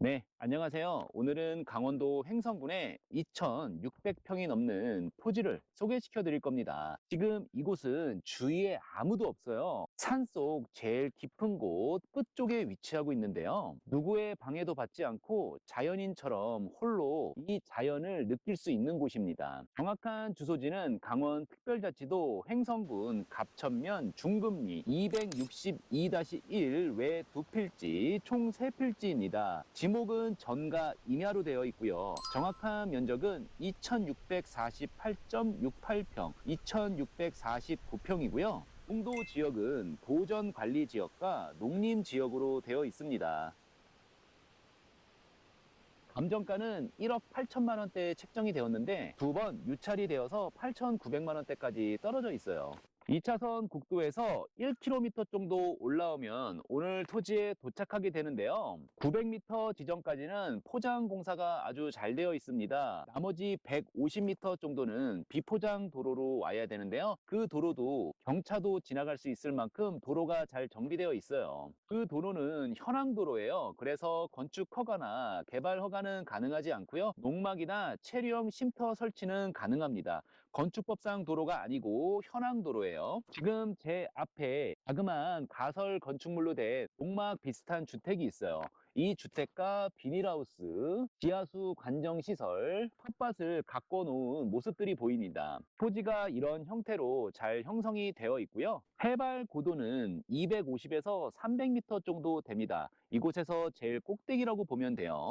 네. 안녕하세요. 오늘은 강원도 횡성군의 2,600평이 넘는 토지를 소개시켜 드릴 겁니다. 지금 이곳은 주위에 아무도 없어요. 산 속 제일 깊은 곳 끝쪽에 위치하고 있는데요. 누구의 방해도 받지 않고 자연인처럼 홀로 이 자연을 느낄 수 있는 곳입니다. 정확한 주소지는 강원 특별자치도 횡성군 갑천면 중금리 262-1 외 두 필지 총 세 필지입니다. 지목은 전가 임야로 되어 있고요. 정확한 면적은 2648.68평, 2649평이고요. 공도 지역은 보전 관리 지역과 농림 지역으로 되어 있습니다. 감정가는 1억 8천만 원대에 책정이 되었는데 두 번 유찰이 되어서 8,900만 원대까지 떨어져 있어요. 2차선 국도에서 1km 정도 올라오면 오늘 토지에 도착하게 되는데요. 900m 지점까지는 포장 공사가 아주 잘 되어 있습니다. 나머지 150m 정도는 비포장 도로로 와야 되는데요. 그 도로도 경차도 지나갈 수 있을 만큼 도로가 잘 정비되어 있어요. 그 도로는 현황도로예요. 그래서 건축 허가나 개발 허가는 가능하지 않고요. 농막이나 체류형 쉼터 설치는 가능합니다. 건축법상 도로가 아니고 현황 도로예요. 지금 제 앞에 자그마한 가설 건축물로 된 농막 비슷한 주택이 있어요. 이 주택과 비닐하우스, 지하수 관정시설, 텃밭을 가꿔 놓은 모습들이 보입니다. 토지가 이런 형태로 잘 형성이 되어 있고요. 해발 고도는 250에서 300m 정도 됩니다. 이곳에서 제일 꼭대기라고 보면 돼요.